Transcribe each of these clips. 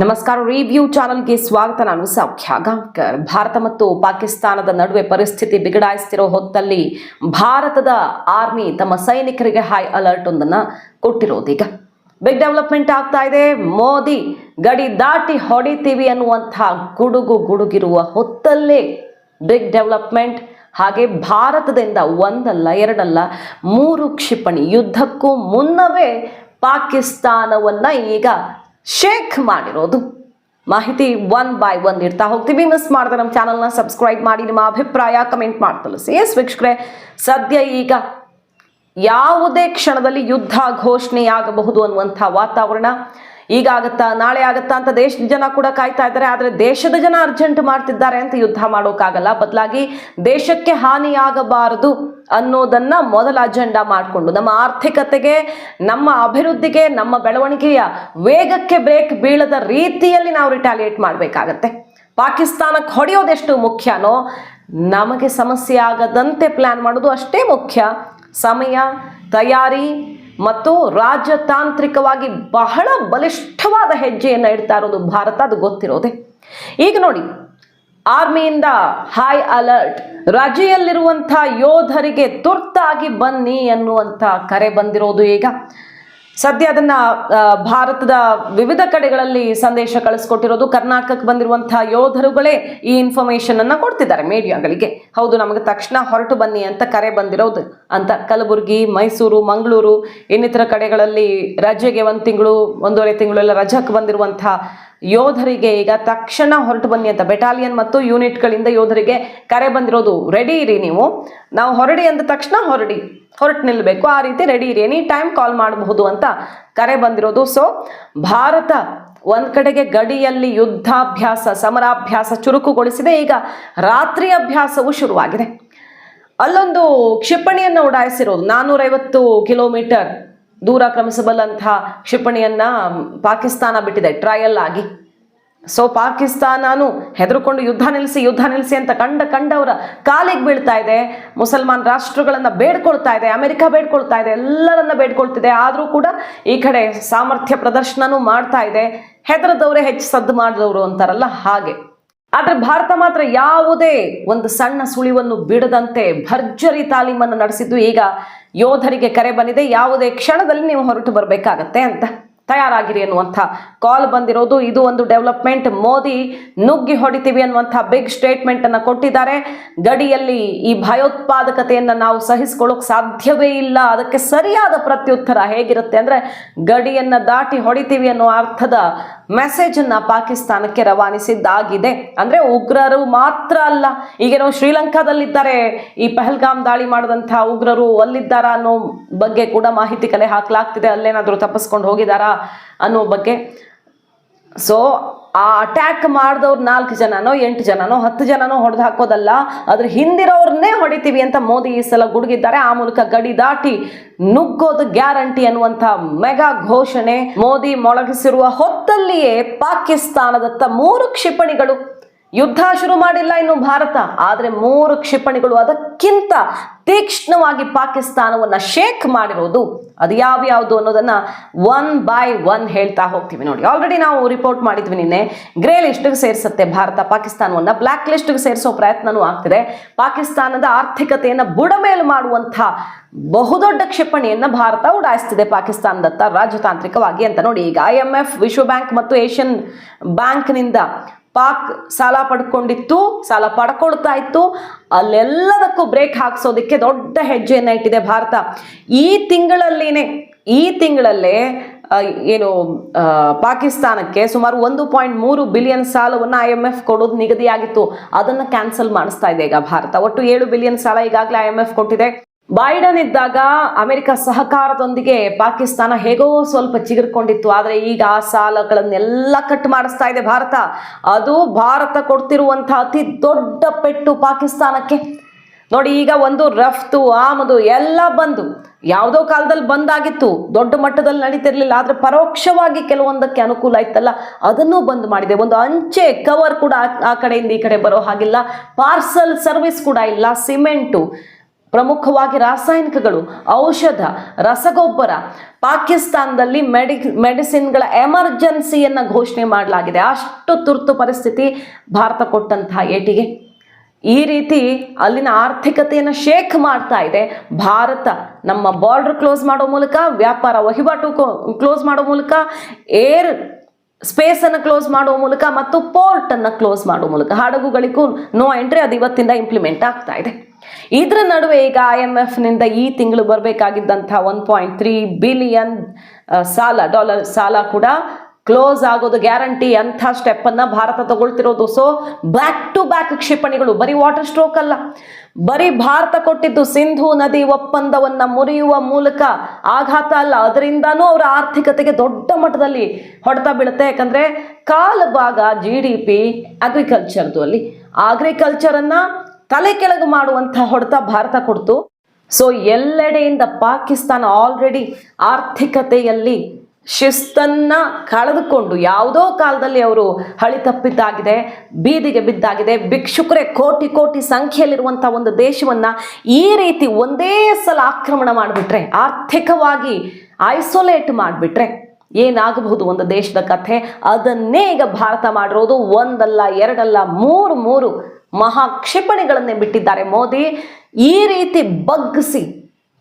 ನಮಸ್ಕಾರ. ರಿವ್ಯೂ ಚಾನಲ್ಗೆ ಸ್ವಾಗತ. ನಾನು ಸೌಖ್ಯ ಗಾಂವ್ಕರ್. ಭಾರತ ಮತ್ತು ಪಾಕಿಸ್ತಾನದ ನಡುವೆ ಪರಿಸ್ಥಿತಿ ಬಿಗಡಾಯಿಸ್ತಿರೋ ಹೊತ್ತಲ್ಲಿ ಭಾರತದ ಆರ್ಮಿ ತಮ್ಮ ಸೈನಿಕರಿಗೆ ಹೈ ಅಲರ್ಟ್ ಒಂದನ್ನು ಕೊಟ್ಟಿರೋದೀಗ ಬಿಗ್ ಡೆವಲಪ್ಮೆಂಟ್ ಆಗ್ತಾ ಇದೆ. ಮೋದಿ ಗಡಿ ದಾಟಿ ಹೊಡಿತೀವಿ ಅನ್ನುವಂಥ ಗುಡುಗು ಗುಡುಗಿರುವ ಹೊತ್ತಲ್ಲೇ ಬಿಗ್ ಡೆವಲಪ್ಮೆಂಟ್ ಹಾಗೆ ಭಾರತದಿಂದ ಒಂದಲ್ಲ, ಎರಡಲ್ಲ, ಮೂರು ಕ್ಷಿಪಣಿ ಯುದ್ಧಕ್ಕೂ ಮುನ್ನವೇ ಪಾಕಿಸ್ತಾನವನ್ನ ಈಗ ಶೇಕ್ ಮಾಡಿರೋದು. ಮಾಹಿತಿ ಒನ್ ಬೈ ಒನ್ ಇಡ್ತಾ ಹೋಗ್ತೀವಿ. ಮಿಸ್ ಮಾಡಿದ್ರೆ ನಮ್ಮ ಚಾನಲ್ನ ಸಬ್ಸ್ಕ್ರೈಬ್ ಮಾಡಿ, ನಿಮ್ಮ ಅಭಿಪ್ರಾಯ ಕಮೆಂಟ್ ಮಾಡಿ ತಿಳಿಸಿ. ಎಸ್ ವೀಕ್ಷಕರೇ, ಸದ್ಯ ಈಗ ಯಾವುದೇ ಕ್ಷಣದಲ್ಲಿ ಯುದ್ಧ ಘೋಷಣೆಯಾಗಬಹುದು ಅನ್ನುವಂಥ ವಾತಾವರಣ. ಈಗ ಆಗತ್ತಾ, ನಾಳೆ ಆಗತ್ತಾ ಅಂತ ದೇಶದ ಜನ ಕೂಡ ಕಾಯ್ತಾ ಇದ್ದಾರೆ. ಆದರೆ ದೇಶದ ಜನ ಅರ್ಜೆಂಟ್ ಮಾಡ್ತಿದ್ದಾರೆ ಅಂತ ಯುದ್ಧ ಮಾಡೋಕ್ಕಾಗಲ್ಲ. ಬದಲಾಗಿ ದೇಶಕ್ಕೆ ಹಾನಿಯಾಗಬಾರದು ಅನ್ನೋದನ್ನ ಮೊದಲ ಅಜೆಂಡಾ ಮಾಡಿಕೊಂಡು, ನಮ್ಮ ಆರ್ಥಿಕತೆಗೆ, ನಮ್ಮ ಅಭಿವೃದ್ಧಿಗೆ, ನಮ್ಮ ಬೆಳವಣಿಗೆಯ ವೇಗಕ್ಕೆ ಬ್ರೇಕ್ ಬೀಳದ ರೀತಿಯಲ್ಲಿ ನಾವು ರಿಟಾಲಿಯೇಟ್ ಮಾಡಬೇಕಾಗತ್ತೆ. ಪಾಕಿಸ್ತಾನಕ್ಕೆ ಹೊಡೆಯೋದೆಷ್ಟು ಮುಖ್ಯನೋ, ನಮಗೆ ಸಮಸ್ಯೆ ಆಗದಂತೆ ಪ್ಲಾನ್ ಮಾಡೋದು ಅಷ್ಟೇ ಮುಖ್ಯ. ಸಮಯ, ತಯಾರಿ ಮತ್ತು ರಾಜತಾಂತ್ರಿಕವಾಗಿ ಬಹಳ ಬಲಿಷ್ಠವಾದ ಹೆಜ್ಜೆಯನ್ನು ಇಡ್ತಾ ಇರೋದು ಭಾರತ, ಅದು ಗೊತ್ತಿರೋದೆ. ಈಗ ನೋಡಿ, ಆರ್ಮಿಯಿಂದ ಹೈ ಅಲರ್ಟ್ ರಜೆಯಲ್ಲಿರುವಂಥ ಯೋಧರಿಗೆ ತುರ್ತಾಗಿ ಬನ್ನಿ ಅನ್ನುವಂಥ ಕರೆ ಬಂದಿರೋದು ಈಗ. ಸದ್ಯ ಅದನ್ನ ಭಾರತದ ವಿವಿಧ ಕಡೆಗಳಲ್ಲಿ ಸಂದೇಶ ಕಳಿಸ್ಕೊಟ್ಟಿರೋದು ಕರ್ನಾಟಕಕ್ಕೆ ಬಂದಿರುವಂತಹ ಯೋಧರುಗಳೇ ಈ ಇನ್ಫಾರ್ಮೇಶನ್ ಅನ್ನ ಕೊಡ್ತಿದ್ದಾರೆ ಮೀಡಿಯಾಗಳಿಗೆ ಹೌದು, ನಮಗೆ ತಕ್ಷಣ ಹೊರಟು ಬನ್ನಿ ಅಂತ ಕರೆ ಬಂದಿರೋದು. ಅಂತ ಕಲಬುರಗಿ, ಮೈಸೂರು, ಮಂಗಳೂರು, ಇನ್ನಿತರ ಕಡೆಗಳಲ್ಲಿ ರಜೆಗೆ ಒಂದು ತಿಂಗಳು, ಒಂದೂವರೆ ತಿಂಗಳೆಲ್ಲ ರಜಕ್ಕೆ ಬಂದಿರುವಂತಹ ಯೋಧರಿಗೆ ಈಗ ತಕ್ಷಣ ಹೊರಟು ಬನ್ನಿ ಅಂತ ಬೆಟಾಲಿಯನ್ ಮತ್ತು ಯೂನಿಟ್ಗಳಿಂದ ಯೋಧರಿಗೆ ಕರೆ ಬಂದಿರೋದು. ರೆಡಿ ಇರಿ ನೀವು. ನಾವು ಹೊರಡಿ ಅಂದ ತಕ್ಷಣ ಹೊರಡಿ. ಹೊರಟು ನಿಲ್ಲಬೇಕು ಆ ರೀತಿ ರೆಡಿ ಇರಿ. ಎನಿ ಟೈಮ್ ಕಾಲ್ ಮಾಡಬಹುದು ಅಂತ ಕರೆ ಬಂದಿರೋದು. ಸೊ ಭಾರತ ಒಂದ್ ಕಡೆಗೆ ಗಡಿಯಲ್ಲಿ ಯುದ್ಧಾಭ್ಯಾಸ, ಸಮರಾಭ್ಯಾಸ ಚುರುಕುಗೊಳಿಸಿದೆ. ಈಗ ರಾತ್ರಿ ಅಭ್ಯಾಸವು ಶುರುವಾಗಿದೆ. ಅಲ್ಲೊಂದು ಕ್ಷಿಪಣಿಯನ್ನು ಉಡಾಯಿಸಿರೋದು. ನಾನೂರೈವತ್ತು ಕಿಲೋಮೀಟರ್ ದೂರ ಕ್ರಮಿಸಬಲ್ಲಂತಹ ಕ್ಷಿಪಣಿಯನ್ನ ಪಾಕಿಸ್ತಾನ ಬಿಟ್ಟಿದೆ. ಟ್ರಯಲ್ ಆಗಿ. ಸೊ ಪಾಕಿಸ್ತಾನನು ಹೆದರುಕೊಂಡು ಯುದ್ಧ ನಿಲ್ಲಿಸಿ ಯುದ್ಧ ನಿಲ್ಲಿಸಿ ಅಂತ ಕಂಡ ಕಂಡವರ ಕಾಲಿಗೆ ಬೀಳ್ತಾ ಇದೆ. ಮುಸಲ್ಮಾನ್ ರಾಷ್ಟ್ರಗಳನ್ನ ಬೇಡ್ಕೊಳ್ತಾ ಇದೆ, ಅಮೆರಿಕ ಬೇಡ್ಕೊಳ್ತಾ ಇದೆ, ಎಲ್ಲರನ್ನ ಬೇಡ್ಕೊಳ್ತಿದೆ. ಆದರೂ ಕೂಡ ಈ ಕಡೆ ಸಾಮರ್ಥ್ಯ ಪ್ರದರ್ಶನನೂ ಮಾಡ್ತಾ ಇದೆ. ಹೆದರದವರೇ ಹೆಚ್ಚು ಸದ್ದು ಮಾಡಿದವರು ಅಂತಾರಲ್ಲ ಹಾಗೆ. ಆದ್ರೆ ಭಾರತ ಮಾತ್ರ ಯಾವುದೇ ಒಂದು ಸಣ್ಣ ಸುಳಿವನ್ನು ಬಿಡದಂತೆ ಭರ್ಜರಿ ತಾಲೀಮನ್ನು ನಡೆಸಿದ್ದು ಈಗ ಯೋಧರಿಗೆ ಕರೆ ಬಂದಿದೆ. ಯಾವುದೇ ಕ್ಷಣದಲ್ಲಿ ನೀವು ಹೊರಟು ಬರಬೇಕಾಗತ್ತೆ ಅಂತ. ತಯಾರಾಗಿರಿ ಅನ್ನುವಂಥ ಕಾಲ್ ಬಂದಿರೋದು. ಇದು ಒಂದು ಡೆವಲಪ್ಮೆಂಟ್ ಮೋದಿ ನುಗ್ಗಿ ಹೊಡಿತೀವಿ ಅನ್ನುವಂಥ ಬಿಗ್ ಸ್ಟೇಟ್ಮೆಂಟ್ ಅನ್ನ ಕೊಟ್ಟಿದ್ದಾರೆ. ಗಡಿಯಲ್ಲಿ ಈ ಭಯೋತ್ಪಾದಕತೆಯನ್ನು ನಾವು ಸಹಿಸ್ಕೊಳ್ಳೋಕೆ ಸಾಧ್ಯವೇ ಇಲ್ಲ. ಅದಕ್ಕೆ ಸರಿಯಾದ ಪ್ರತ್ಯುತ್ತರ ಹೇಗಿರುತ್ತೆ ಅಂದ್ರೆ, ಗಡಿಯನ್ನು ದಾಟಿ ಹೊಡಿತೀವಿ ಅನ್ನೋ ಅರ್ಥದ ಮೆಸೇಜ್ ಅನ್ನ ಪಾಕಿಸ್ತಾನಕ್ಕೆ ರವಾನಿಸಿದ್ದಾಗಿದೆ. ಅಂದ್ರೆ ಉಗ್ರರು ಮಾತ್ರ ಅಲ್ಲ ಈಗೇನೋ ಶ್ರೀಲಂಕಾದಲ್ಲಿದ್ದಾರೆ. ಈ ಪಹಲ್ಗಾಮ್ ದಾಳಿ ಮಾಡಿದಂಥ ಉಗ್ರರು ಅಲ್ಲಿದ್ದಾರಾ ಅನ್ನೋ ಬಗ್ಗೆ ಕೂಡ ಮಾಹಿತಿ ಕಲೆ ಹಾಕಲಾಗ್ತಿದೆ. ಅಲ್ಲೇನಾದರೂ ತಪ್ಪಿಸ್ಕೊಂಡು ಹೋಗಿದಾರಾ ಅನ್ನೋ ಬಗ್ಗೆ. ಸೊ ಆ ಅಟ್ಯಾಕ್ ಮಾಡಿದವ್ರು ನಾಲ್ಕು ಜನನೋ, ಎಂಟು ಜನನೋ, ಹತ್ತು ಜನನೋ ಹೊಡೆದು ಹಾಕೋದಲ್ಲ ಅದ್ರ ಹಿಂದಿರೋರ್ನೇ ಹೊಡಿತೀವಿ ಅಂತ ಮೋದಿ ಈ ಸಲ ಗುಡುಗಿದ್ದಾರೆ. ಆ ಮೂಲಕ ಗಡಿ ದಾಟಿ ನುಗ್ಗೋದು ಗ್ಯಾರಂಟಿ ಅನ್ನುವಂಥ ಮೆಗಾ ಘೋಷಣೆ ಮೋದಿ ಮೊಳಗಿಸಿರುವ ಹೊತ್ತಲ್ಲಿಯೇ ಪಾಕಿಸ್ತಾನದತ್ತ ಮೂರು ಕ್ಷಿಪಣಿಗಳು ಯುದ್ಧ ಶುರು ಮಾಡಿಲ್ಲ ಇನ್ನು ಭಾರತ. ಆದರೆ ಮೂರು ಕ್ಷಿಪಣಿಗಳು ಅದಕ್ಕಿಂತ ತೀಕ್ಷ್ಣವಾಗಿ ಪಾಕಿಸ್ತಾನವನ್ನ ಶೇಕ್ ಮಾಡಿರೋದು. ಅದು ಯಾವ್ಯಾವುದು ಅನ್ನೋದನ್ನ ಒನ್ ಬೈ ಒನ್ ಹೇಳ್ತಾ ಹೋಗ್ತೀವಿ ನೋಡಿ. ಆಲ್ರೆಡಿ ನಾವು ರಿಪೋರ್ಟ್ ಮಾಡಿದ್ವಿ ನಿನ್ನೆ. ಗ್ರೇ ಲಿಸ್ಟ್ಗೆ ಸೇರಿಸುತ್ತೆ ಭಾರತ ಪಾಕಿಸ್ತಾನವನ್ನ. ಬ್ಲ್ಯಾಕ್ ಲಿಸ್ಟ್ಗೆ ಸೇರಿಸೋ ಪ್ರಯತ್ನವೂ ಆಗ್ತಿದೆ. ಪಾಕಿಸ್ತಾನದ ಆರ್ಥಿಕತೆಯನ್ನು ಬುಡಮೇಲು ಮಾಡುವಂಥ ಬಹುದೊಡ್ಡ ಕ್ಷಿಪಣಿಯನ್ನ ಭಾರತ ಉಡಾಯಿಸ್ತಿದೆ ಪಾಕಿಸ್ತಾನದತ್ತ ರಾಜತಾಂತ್ರಿಕವಾಗಿ ಅಂತ ನೋಡಿ. ಈಗ ಐ ಎಂ ಎಫ್ ವಿಶ್ವ ಬ್ಯಾಂಕ್ ಮತ್ತು ಏಷ್ಯನ್ ಬ್ಯಾಂಕ್ನಿಂದ ಪಾಕ್ ಸಾಲ ಪಡ್ಕೊಂಡಿತ್ತು, ಸಾಲ ಪಡ್ಕೊಳ್ತಾ ಇತ್ತು. ಅಲ್ಲೆಲ್ಲದಕ್ಕೂ ಬ್ರೇಕ್ ಹಾಕ್ಸೋದಕ್ಕೆ ದೊಡ್ಡ ಹೆಜ್ಜೆಯನ್ನ ಇಟ್ಟಿದೆ ಭಾರತ. ಈ ತಿಂಗಳಲ್ಲಿನೇ, ಈ ತಿಂಗಳಲ್ಲೇ ಏನು ಪಾಕಿಸ್ತಾನಕ್ಕೆ ಸುಮಾರು ಒಂದು ಪಾಯಿಂಟ್ ಮೂರು ಬಿಲಿಯನ್ ಸಾಲವನ್ನು ಐ ಎಂ ಎಫ್ ಕೊಡೋದು ನಿಗದಿಯಾಗಿತ್ತು. ಅದನ್ನು ಕ್ಯಾನ್ಸಲ್ ಮಾಡಿಸ್ತಾ ಇದೆ ಈಗ ಭಾರತ. ಒಟ್ಟು ಏಳು ಬಿಲಿಯನ್ ಸಾಲ ಈಗಾಗಲೇ ಐ ಎಂ ಎಫ್ ಕೊಟ್ಟಿದೆ. ಬೈಡನ್ ಇದ್ದಾಗ ಅಮೆರಿಕ ಸಹಕಾರದೊಂದಿಗೆ ಪಾಕಿಸ್ತಾನ ಹೇಗೋ ಸ್ವಲ್ಪ ಚಿಗುರ್ಕೊಂಡಿತ್ತು. ಆದರೆ ಈಗ ಆ ಸಾಲಗಳನ್ನೆಲ್ಲ ಕಟ್ ಮಾಡಿಸ್ತಾ ಇದೆ ಭಾರತ. ಅದು ಭಾರತ ಕೊಡ್ತಿರುವಂತಹ ಅತಿ ದೊಡ್ಡ ಪೆಟ್ಟು ಪಾಕಿಸ್ತಾನಕ್ಕೆ. ನೋಡಿ, ಈಗ ಒಂದು ರಫ್ತು, ಆಮದು ಎಲ್ಲ ಬಂದು ಯಾವುದೋ ಕಾಲದಲ್ಲಿ ಬಂದಾಗಿತ್ತು. ದೊಡ್ಡ ಮಟ್ಟದಲ್ಲಿ ನಡೀತಿರ್ಲಿಲ್ಲ. ಆದರೆ ಪರೋಕ್ಷವಾಗಿ ಕೆಲವೊಂದಕ್ಕೆ ಅನುಕೂಲ ಆಯ್ತಲ್ಲ. ಅದನ್ನೂ ಬಂದ್ ಮಾಡಿದೆ. ಒಂದು ಅಂಚೆ ಕವರ್ ಕೂಡ ಆ ಕಡೆಯಿಂದ ಈ ಕಡೆ ಬರೋ ಹಾಗಿಲ್ಲ. ಪಾರ್ಸಲ್ ಸರ್ವಿಸ್ ಕೂಡ ಇಲ್ಲ. ಸಿಮೆಂಟು ಪ್ರಮುಖವಾಗಿ ರಾಸಾಯನಿಕಗಳು, ಔಷಧ, ರಸಗೊಬ್ಬರ, ಪಾಕಿಸ್ತಾನದಲ್ಲಿ ಮೆಡಿ, ಮೆಡಿಸಿನ್ಗಳ ಎಮರ್ಜೆನ್ಸಿಯನ್ನು ಘೋಷಣೆ ಮಾಡಲಾಗಿದೆ. ಅಷ್ಟು ತುರ್ತು ಪರಿಸ್ಥಿತಿ ಭಾರತ ಕೊಟ್ಟಂತಹ ಏಟಿಗೆ. ಈ ರೀತಿ ಅಲ್ಲಿನ ಆರ್ಥಿಕತೆಯನ್ನು ಶೇಕ್ ಮಾಡ್ತಾ ಇದೆ. ಭಾರತ ನಮ್ಮ ಬಾರ್ಡರ್ ಕ್ಲೋಸ್ ಮಾಡೋ ಮೂಲಕ, ವ್ಯಾಪಾರ ವಹಿವಾಟು ಕ್ಲೋಸ್ ಮಾಡೋ ಮೂಲಕ ಏರ್ ಸ್ಪೇಸ್ ಅನ್ನು ಕ್ಲೋಸ್ ಮಾಡುವ ಮೂಲಕ ಮತ್ತು ಪೋರ್ಟ್ ಅನ್ನು ಕ್ಲೋಸ್ ಮಾಡುವ ಮೂಲಕ. ಹಡಗುಗಳಿಗೂ ನೋ ಎಂಟ್ರಿ ಅದು ಇವತ್ತಿಂದ ಇಂಪ್ಲಿಮೆಂಟ್ ಆಗ್ತಾ ಇದೆ. ಇದರ ನಡುವೆ ಈಗ ಐ ಎಂ ಎಫ್ನಿಂದ ಈ ತಿಂಗಳು ಬರಬೇಕಾಗಿದ್ದಂತಹ ಒನ್ ಪಾಯಿಂಟ್ ತ್ರೀ ಬಿಲಿಯನ್ ಸಾಲ ಡಾಲರ್ ಸಾಲ ಕೂಡ ಕ್ಲೋಸ್ ಆಗೋದು ಗ್ಯಾರಂಟಿ ಅಂಥ ಸ್ಟೆಪ್ ಅನ್ನ ಭಾರತ ತಗೊಳ್ತಿರೋದು. ಸೊ ಬ್ಯಾಕ್ ಟು ಬ್ಯಾಕ್ ಕ್ಷಿಪಣಿಗಳು, ಬರೀ ವಾಟರ್ ಸ್ಟ್ರೋಕ್ ಅಲ್ಲ. ಬರೀ ಭಾರತ ಕೊಟ್ಟಿದ್ದು ಸಿಂಧು ನದಿ ಒಪ್ಪಂದವನ್ನ ಮುರಿಯುವ ಮೂಲಕ ಆಘಾತ ಅಲ್ಲ. ಅದರಿಂದಾನೂ ಅವರ ಆರ್ಥಿಕತೆಗೆ ದೊಡ್ಡ ಮಟ್ಟದಲ್ಲಿ ಹೊಡೆತ ಬೀಳುತ್ತೆ. ಯಾಕಂದ್ರೆ ಕಾಲು ಭಾಗ ಜಿ ಡಿ ಪಿ ಅಗ್ರಿಕಲ್ಚರ್ದು ಅಲ್ಲಿ. ಅಗ್ರಿಕಲ್ಚರ್ ಅನ್ನ ತಲೆ ಕೆಳಗು ಮಾಡುವಂಥ ಹೊಡೆತ ಭಾರತ ಕೊಡ್ತು. ಸೊ ಎಲ್ಲೆಡೆಯಿಂದ ಪಾಕಿಸ್ತಾನ ಆಲ್ರೆಡಿ ಆರ್ಥಿಕತೆಯಲ್ಲಿ ಶಿಸ್ತನ್ನ ಕಳೆದುಕೊಂಡು ಯಾವುದೋ ಕಾಲದಲ್ಲಿ ಅವರು ಹಳಿ ತಪ್ಪಿದ್ದಾಗಿದೆ, ಬೀದಿಗೆ ಬಿದ್ದಾಗಿದೆ, ಭಿಕ್ಷುಕರೇ ಕೋಟಿ ಕೋಟಿ ಸಂಖ್ಯೆಯಲ್ಲಿರುವಂಥ ಒಂದು ದೇಶವನ್ನ ಈ ರೀತಿ ಒಂದೇ ಸಲ ಆಕ್ರಮಣ ಮಾಡಿಬಿಟ್ರೆ, ಆರ್ಥಿಕವಾಗಿ ಐಸೋಲೇಟ್ ಮಾಡಿಬಿಟ್ರೆ ಏನಾಗಬಹುದು ಒಂದು ದೇಶದ ಕಥೆ? ಅದನ್ನೇ ಈಗ ಭಾರತ ಮಾಡಿರೋದು ಒಂದಲ್ಲ, ಎರಡಲ್ಲ, ಮೂರು ಮೂರು ಮಹಾ ಕ್ಷಿಪಣಿಗಳನ್ನೇ ಬಿಟ್ಟಿದ್ದಾರೆ ಮೋದಿ. ಈ ರೀತಿ ಬಗ್ಗಿಸಿ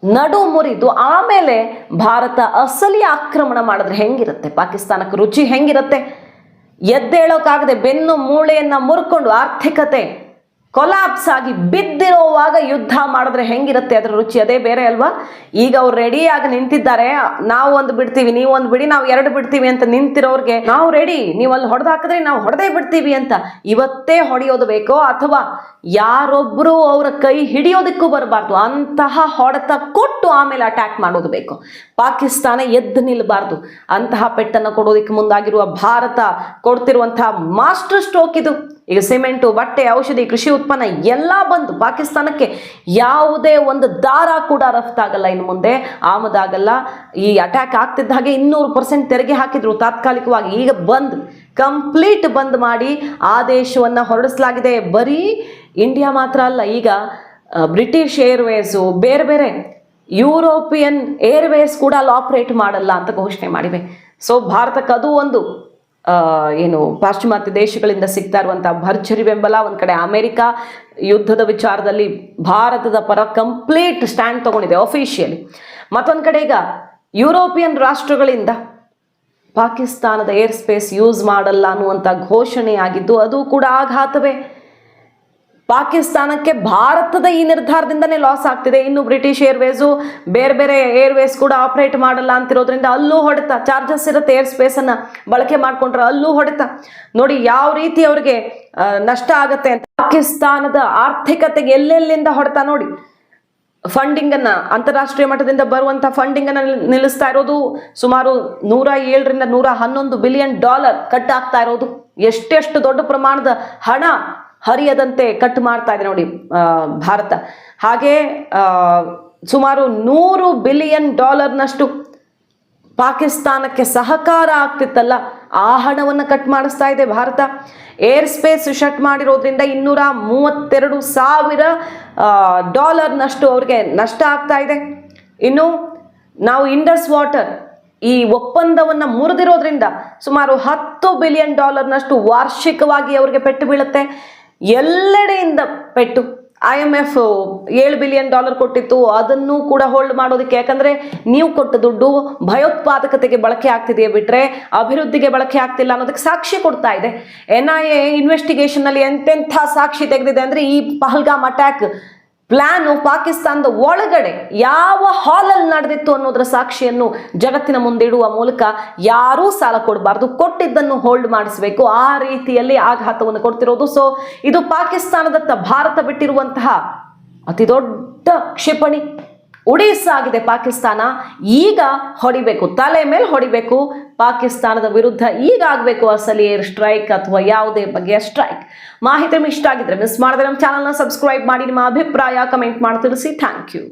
ನಡು ಮುರಿದು ಆಮೇಲೆ ಭಾರತ ಅಸಲಿ ಆಕ್ರಮಣ ಮಾಡಿದ್ರೆ ಹೆಂಗಿರುತ್ತೆ? ಪಾಕಿಸ್ತಾನಕ್ಕೆ ರುಚಿ ಹೆಂಗಿರುತ್ತೆ? ಎದ್ದೇಳೋಕ್ಕಾಗದೆ ಬೆನ್ನು ಮೂಳೆಯನ್ನು ಮುರ್ಕೊಂಡು ಆರ್ಥಿಕತೆ ಕೊಲಾಪ್ಸ್ ಆಗಿ ಬಿದ್ದಿರೋವಾಗ ಯುದ್ಧ ಮಾಡಿದ್ರೆ ಹೆಂಗಿರುತ್ತೆ ಅದರ ರುಚಿ? ಅದೇ ಬೇರೆ ಅಲ್ವಾ? ಈಗ ಅವ್ರು ರೆಡಿಯಾಗಿ ನಿಂತಿದ್ದಾರೆ. ನಾವು ಒಂದು ಬಿಡ್ತೀವಿ, ನೀವು ಒಂದು ಬಿಡಿ, ನಾವು ಎರಡು ಬಿಡ್ತೀವಿ ಅಂತ ನಿಂತಿರೋರ್ಗೆ ನಾವು ರೆಡಿ ನೀವು ಅಲ್ಲಿ ಹೊಡೆದು ಹಾಕಿದ್ರೆ ನಾವು ಹೊಡೆದೇ ಬಿಡ್ತೀವಿ ಅಂತ. ಇವತ್ತೇ ಹೊಡೆಯೋದು ಬೇಕೋ? ಅಥವಾ ಯಾರೊಬ್ಬರು ಅವರ ಕೈ ಹಿಡಿಯೋದಕ್ಕೂ ಬರಬಾರ್ದು. ಅಂತಹ ಹೊಡೆತ ಕೊಟ್ಟು ಆಮೇಲೆ ಅಟ್ಯಾಕ್ ಮಾಡೋದು ಬೇಕು? ಪಾಕಿಸ್ತಾನ ಎದ್ದು ನಿಲ್ಲಬಾರ್ದು ಅಂತಹ ಪೆಟ್ಟನ್ನು ಕೊಡೋದಕ್ಕೆ ಮುಂದಾಗಿರುವ ಭಾರತ ಕೊಡ್ತಿರುವಂತಹ ಮಾಸ್ಟರ್ ಸ್ಟ್ರೋಕ್ ಇದು. ಈಗ ಸಿಮೆಂಟು, ಬಟ್ಟೆ, ಔಷಧಿ, ಕೃಷಿ ಉತ್ಪನ್ನ ಎಲ್ಲ ಬಂದು ಪಾಕಿಸ್ತಾನಕ್ಕೆ ಯಾವುದೇ ಒಂದು ದಾರ ಕೂಡ ರಫ್ತಾಗಲ್ಲ ಇನ್ನು ಮುಂದೆ. ಆಮದಾಗಲ್ಲ. ಈ ಅಟ್ಯಾಕ್ ಆಗ್ತಿದ್ದ ಹಾಗೆ ಇನ್ನೂರು ಪರ್ಸೆಂಟ್ ತೆರಿಗೆ ಹಾಕಿದ್ರು ತಾತ್ಕಾಲಿಕವಾಗಿ. ಈಗ ಬಂದ್ ಕಂಪ್ಲೀಟ್ ಬಂದ್ ಮಾಡಿ ಆದೇಶವನ್ನು ಹೊರಡಿಸಲಾಗಿದೆ. ಬರೀ ಇಂಡಿಯಾ ಮಾತ್ರ ಅಲ್ಲ, ಈಗ ಬ್ರಿಟಿಷ್ ಏರ್ವೇಸು ಬೇರೆ ಬೇರೆ ಯುರೋಪಿಯನ್ ಏರ್ವೇಸ್ ಕೂಡ ಅಲ್ಲಿ ಆಪ್ರೇಟ್ ಮಾಡಲ್ಲ ಅಂತ ಘೋಷಣೆ ಮಾಡಿವೆ. ಸೊ ಭಾರತಕ್ಕೆ ಅದು ಒಂದು ಏನು ಪಾಶ್ಚಿಮಾತ್ಯ ದೇಶಗಳಿಂದ ಸಿಗ್ತಾ ಇರುವಂಥ ಭರ್ಜರಿ ಬೆಂಬಲ, ಒಂದು ಕಡೆ ಅಮೆರಿಕ, ಯುದ್ಧದ ವಿಚಾರದಲ್ಲಿ ಭಾರತದ ಪರ ಕಂಪ್ಲೀಟ್ ಸ್ಟ್ಯಾಂಡ್ ತಗೊಂಡಿದೆ ಅಫಿಷಿಯಲಿ ಮತ್ತೊಂದು ಕಡೆ ಈಗ ಯುರೋಪಿಯನ್ ರಾಷ್ಟ್ರಗಳಿಂದ ಪಾಕಿಸ್ತಾನದ ಏರ್ ಸ್ಪೇಸ್ ಯೂಸ್ ಮಾಡಲ್ಲ ಅನ್ನುವಂಥ ಘೋಷಣೆ ಆಗಿದ್ದು ಅದು ಕೂಡ ಆಘಾತವೇ. ಪಾಕಿಸ್ತಾನಕ್ಕೆ ಭಾರತದ ಈ ನಿರ್ಧಾರದಿಂದನೇ ಲಾಸ್ ಆಗ್ತಿದೆ. ಇನ್ನು ಬ್ರಿಟಿಷ್ ಏರ್ವೇಸು ಬೇರೆ ಬೇರೆ ಏರ್ವೇಸ್ ಕೂಡ ಆಪರೇಟ್ ಮಾಡಲ್ಲ ಅಂತಿರೋದ್ರಿಂದ ಅಲ್ಲೂ ಹೊಡೆತ ಚಾರ್ಜಸ್ ಇರುತ್ತೆ ಏರ್ ಸ್ಪೇಸನ್ನು ಬಳಕೆ ಮಾಡ್ಕೊಂಡ್ರೆ ಅಲ್ಲೂ ಹೊಡೆತ. ನೋಡಿ ಯಾವ ರೀತಿ ಅವ್ರಿಗೆ ನಷ್ಟ ಆಗತ್ತೆ ಅಂತ. ಪಾಕಿಸ್ತಾನದ ಆರ್ಥಿಕತೆಗೆ ಎಲ್ಲೆಲ್ಲಿಂದ ಹೊಡೆತ ನೋಡಿ. ಫಂಡಿಂಗ್ ಅನ್ನ, ಅಂತಾರಾಷ್ಟ್ರೀಯ ಮಟ್ಟದಿಂದ ಬರುವಂತ ಫಂಡಿಂಗ್ ಅನ್ನ ನಿಲ್ಲಿಸ್ತಾ ಇರೋದು ಸುಮಾರು ನೂರ ಏಳರಿಂದ ನೂರ ಹನ್ನೊಂದು ಬಿಲಿಯನ್ ಡಾಲರ್ ಕಟ್ ಆಗ್ತಾ ಇರೋದು. ಎಷ್ಟೆಷ್ಟು ದೊಡ್ಡ ಪ್ರಮಾಣದ ಹಣ ಹರಿಯದಂತೆ ಕಟ್ ಮಾಡ್ತಾ ಇದೆ ನೋಡಿ ಭಾರತ. ಹಾಗೆ ಸುಮಾರು ನೂರು ಬಿಲಿಯನ್ ಡಾಲರ್ನಷ್ಟು ಪಾಕಿಸ್ತಾನಕ್ಕೆ ಸಹಕಾರ ಆಗ್ತಿತ್ತಲ್ಲ, ಆ ಹಣವನ್ನು ಕಟ್ ಮಾಡಿಸ್ತಾ ಇದೆ ಭಾರತ. ಏರ್ ಸ್ಪೇಸ್ ಶಟ್ ಮಾಡಿರೋದ್ರಿಂದ ಇನ್ನೂರ ಮೂವತ್ತೆರಡು ಸಾವಿರ ಡಾಲರ್ನಷ್ಟು ಅವ್ರಿಗೆ ನಷ್ಟ ಆಗ್ತಾ ಇದೆ. ಇನ್ನು, ನಾವು ಇಂಡಸ್ ವಾಟರ್, ಈ ಒಪ್ಪಂದವನ್ನು ಮುರಿದಿರೋದ್ರಿಂದ ಸುಮಾರು ಹತ್ತು ಬಿಲಿಯನ್ ಡಾಲರ್ನಷ್ಟು ವಾರ್ಷಿಕವಾಗಿ ಅವ್ರಿಗೆ ಪೆಟ್ಟು ಬೀಳುತ್ತೆ. ಎಲ್ಲೆಡೆಯಿಂದ ಪೆಟ್ಟು. ಐ ಎಂ ಎಫ್ ಏಳು ಬಿಲಿಯನ್ ಡಾಲರ್ ಕೊಟ್ಟಿತ್ತು. ಅದನ್ನು ಕೂಡ ಹೋಲ್ಡ್ ಮಾಡೋದಕ್ಕೆ. ಯಾಕಂದ್ರೆ ನೀವು ಕೊಟ್ಟ ದುಡ್ಡು ಭಯೋತ್ಪಾದಕತೆಗೆ ಬಳಕೆ ಆಗ್ತಿದೆಯೇ ಬಿಟ್ರೆ ಅಭಿವೃದ್ಧಿಗೆ ಬಳಕೆ ಆಗ್ತಿಲ್ಲ ಅನ್ನೋದಕ್ಕೆ ಸಾಕ್ಷಿ ಕೊಡ್ತಾ ಇದೆ. ಎನ್ ಐ ಎ ಇನ್ವೆಸ್ಟಿಗೇಷನ್ ಅಲ್ಲಿ ಎಂತೆಂಥ ಸಾಕ್ಷಿ ತೆಗೆದಿದೆ ಅಂದ್ರೆ ಈ ಪಹಲ್ಗಾಮ್ ಅಟ್ಯಾಕ್ ಪ್ಲಾನು ಪಾಕಿಸ್ತಾನದ ಒಳಗಡೆ ಯಾವ ಹಾಲಲ್ಲಿ ನಡೆದಿತ್ತು ಅನ್ನೋದರ ಸಾಕ್ಷಿಯನ್ನು ಜಗತ್ತಿನ ಮುಂದಿಡುವ ಮೂಲಕ ಯಾರೂ ಸಾಲ ಕೊಡಬಾರ್ದು. ಕೊಟ್ಟಿದ್ದನ್ನು ಹೋಲ್ಡ್ ಮಾಡಿಸಬೇಕು. ಆ ರೀತಿಯಲ್ಲಿ ಆಘಾತವನ್ನು ಕೊಡ್ತಿರೋದು. ಸೊ ಇದು ಪಾಕಿಸ್ತಾನದತ್ತ ಭಾರತ ಬಿಟ್ಟಿರುವಂತಹ ಅತಿ ದೊಡ್ಡ ಕ್ಷಿಪಣಿ. ಉಡೀಸಾಗಿದೆ ಪಾಕಿಸ್ತಾನ, ಈಗ ಹೊಡಿಬೇಕು, ತಲೆ ಮೇಲೆ ಹೊಡಿಬೇಕು, ಪಾಕಿಸ್ತಾನದ ವಿರುದ್ಧ ಈಗ ಆಗಬೇಕು ಅಸಲಿ ಏರ್ ಸ್ಟ್ರೈಕ್ ಅಥವಾ ಯಾವುದೇ ಬಗೆಯ ಸ್ಟ್ರೈಕ್. ಮಾಹಿತಿ ಇಷ್ಟ ಆಗಿದ್ರೆ ಮಿಸ್ ಮಾಡಿದ್ರೆ ನಮ್ಮ ಚಾನಲ್ನ ಸಬ್ಸ್ಕ್ರೈಬ್ ಮಾಡಿ, ನಿಮ್ಮ ಅಭಿಪ್ರಾಯ ಕಮೆಂಟ್ ಮಾಡಿ ತಿಳಿಸಿ. Thank you